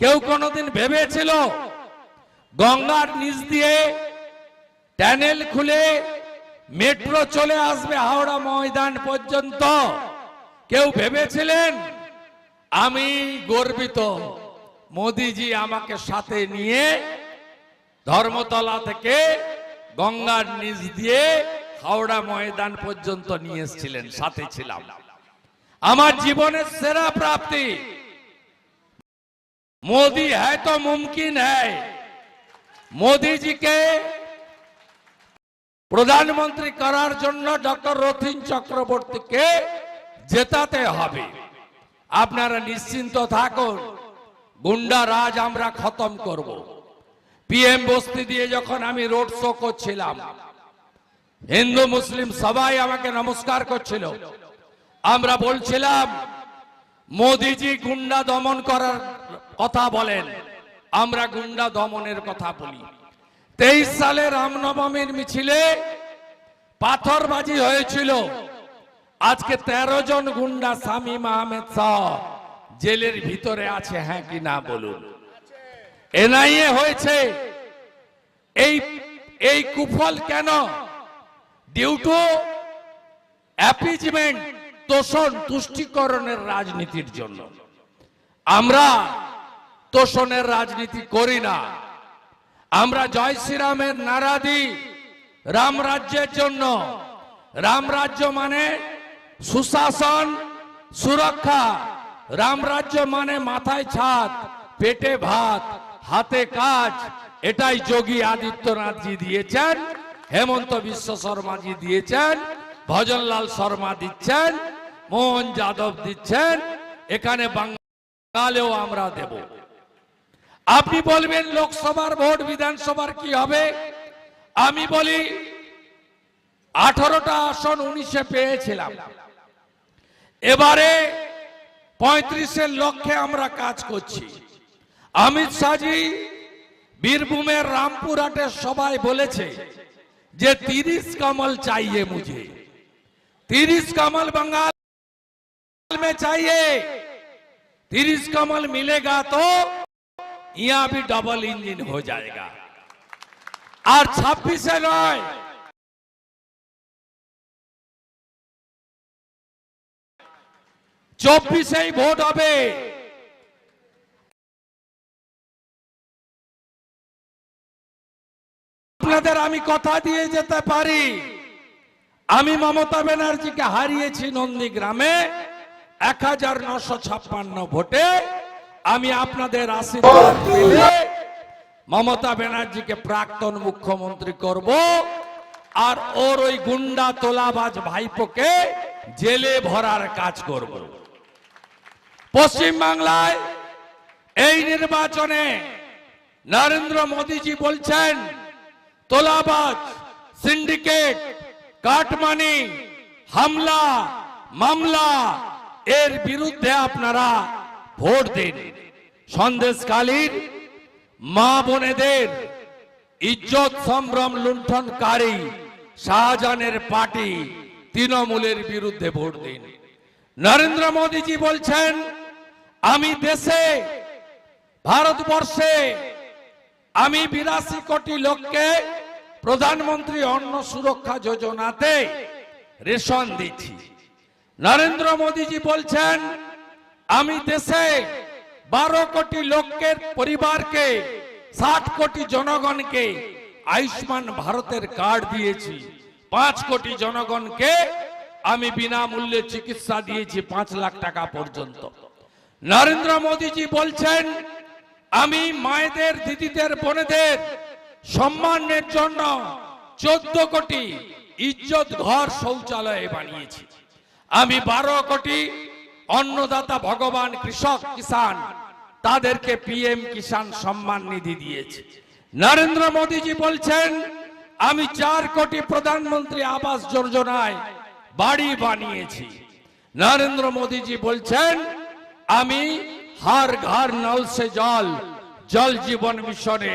কেউ কোনোদিন ভেবেছিল গঙ্গার নিচ দিয়ে ট্যানেল খুলে মেট্রো চলে আসবে হাওড়া ময়দান পর্যন্ত? কেউ ভেবেছিলেন? আমি গর্বিত। মোদিজি আমাকে সাথে নিয়ে ধর্মতলা থেকে গঙ্গার নিচ দিয়ে হাওড়া ময়দান পর্যন্ত নিয়ে এসেছিলেন, সাথে ছিলাম। আমার জীবনের সেরা প্রাপ্তি मोदी है तो मुमकिन है मोदी जी के প্রধানমন্ত্রী করার জন্য ডক্টর রথিন চক্রবর্তীকে জেতাতে হবে আপনারা নিশ্চিন্ত থাকুন গুন্ডা রাজ আমরা খতম করব পিএম বস্তি দিয়ে যখন আমি রোড শো করছিলাম হিন্দু মুসলিম সবাই আমাকে নমস্কার করছিল আমরা বলছিলাম মোদিজি গুন্ডা দমন করার কথা বলেন। আমরা গুন্ডা দমনের কথা বলি। তেইশ সালে রামনবমীর মিছিলে পাথরবাজি হয়েছিল। আজকে তেরো জন গুন্ডা শামীম আহমেদ শাহ জেলের ভিতরে আছে হ্যাঁ কি না বলুন। এনআইএ হয়েছে। এই এই কুফল কেন? ডিউ টু অ্যাপিজমেন্ট তোষণ তুষ্টিকরণের রাজনীতির জন্য। আমরা তোষণের রাজনীতি করি না। আমরা জয় শ্রীরামের নারা দিই রাম রাজ্যের জন্য। রাম রাজ্য মানে সুশাসন, সুরক্ষা। রাম রাজ্য মানে মাথায় ছাদ, পেটে ভাত, হাতে কাজ। এটাই যোগী আদিত্যনাথজি দিয়েছেন, হেমন্ত বিশ্ব শর্মা শর্মাজি দিয়েছেন, ভজনলাল শর্মা দিচ্ছেন, মোহন যাদব দিচ্ছেন। এখানে বাঙালেও আমরা দেব। আপনি বলবেন লোকসভার ভোট বিধানসভার কি হবে আমি বলি আঠারোটা আসন উনিশে পেয়েছিলাম এবারে পঁয়ত্রিশের লক্ষ্যে আমরা কাজ করছি অমিত শাহজি বীরভূমের রামপুরহাটের সবাই বলেছে যে তিরিশ কমল চাইয়ে মুঝে তিরিশ कमल बंगाल में चाहिए तीरिस कमल मिलेगा तो यहाँ भी डबल इंजन हो जाएगा আর ছাব্বিশে নয় চব্বিশেই ভোট হবে আপনাদের আমি কথা দিয়ে যেতে পারি আমি মমতা ব্যানার্জিকে হারিয়েছি নন্দীগ্রামে এক হাজার নশো ছাপ্পান্ন ভোটে আমি আপনাদের আশীর্বাদ পেলে মমতা ব্যানার্জিকে প্রাক্তন মুখ্যমন্ত্রী করব আর ওর ওই গুন্ডা তোলাবাজ ভাইপোকে জেলে ভরার কাজ করব। পশ্চিম বাংলায় এই নির্বাচনে নরেন্দ্র মোদীজি বলছেন, তোলাবাজ, সিন্ডিকেট, কাটমানি, হামলা, মামলা, এর বিরুদ্ধে আপনারা ভোট দিন সন্দেশকালীন মা বোনেদের ইজ্জত সম্ভ্রম লুণ্ঠনকারী শাহজাহানের পার্টি তৃণমূলের বিরুদ্ধে ভোট দিন। নরেন্দ্র মোদীজি বলছেন, আমি দেশে, ভারতবর্ষে আমি বিরাশি কোটি লোককে প্রধানমন্ত্রী অন্ন সুরক্ষা যোজনাতে রেশন দিচ্ছি। নরেন্দ্র মোদীজি বলছেন আমি দেশে বারো কোটি লোকের পরিবারকে, ষাট কোটি জনগণকে আয়ুষ্মান ভারতের কার্ড দিয়েছি। পাঁচ কোটি জনগণকে আমি বিনামূল্যে চিকিৎসা দিয়েছি পাঁচ লাখ টাকা পর্যন্ত। নরেন্দ্র মোদীজি বলছেন, আমি মায়েদের, দিদিদের, বোনেদের সম্মানের জন্য চোদ্দ কোটি ইজ্জত ঘর শৌচালয় বানিয়েছি। আমি বারো কোটি অন্নদাতা ভগবান কৃষক কিষান তাদেরকে পিএম কিষান সম্মান নিধি দিয়েছে। নরেন্দ্র মোদীজি বলছেন, আমি চার কোটি প্রধানমন্ত্রী আবাস যোজনায় বাড়ি বানিয়েছি। নরেন্দ্র মোদীজি বলছেন, আমি হার ঘর নল সে জল জল জীবন মিশনে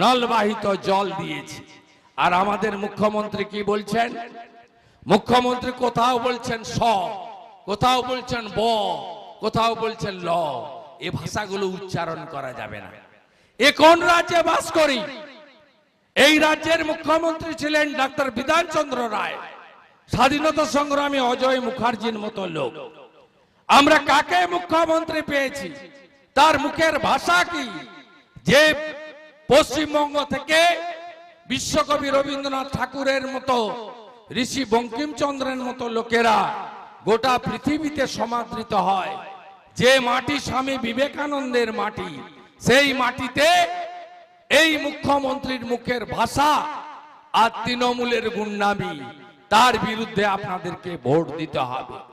নলবাহিত জল দিয়েছি। আর আমাদের মুখ্যমন্ত্রী কি বলছেন? মুখ্যমন্ত্রী কোথাও বলছেন স কোথাও বলছেন ব, কোথাও বলছেন ল, এ ভাষাগুলো উচ্চারণ করা যাবে না। এ কোন রাজ্যে বাস করি? এই রাজ্যের মুখ্যমন্ত্রী ছিলেন ডাক্তার বিধানচন্দ্র রায়। স্বাধীনতা সংগ্রামী অজয় মুখার্জির মতো লোক। আমরা কাকে মুখ্যমন্ত্রী পেয়েছি? তার মুখের ভাষা কি? যে পশ্চিমবঙ্গ থেকে বিশ্বকবি রবীন্দ্রনাথ ঠাকুরের মতো, ঋষি বঙ্কিমচন্দ্রের মতো লোকেরা গোটা পৃথিবীতে সমাদৃত হয়। যে মাটি স্বামী বিবেকানন্দের মাটি, সেই মাটিতে এই মুখ্যমন্ত্রীর মুখের ভাষা আর তৃণমূলের গুন্ডামি, তার বিরুদ্ধে আপনাদেরকে ভোট দিতে হবে।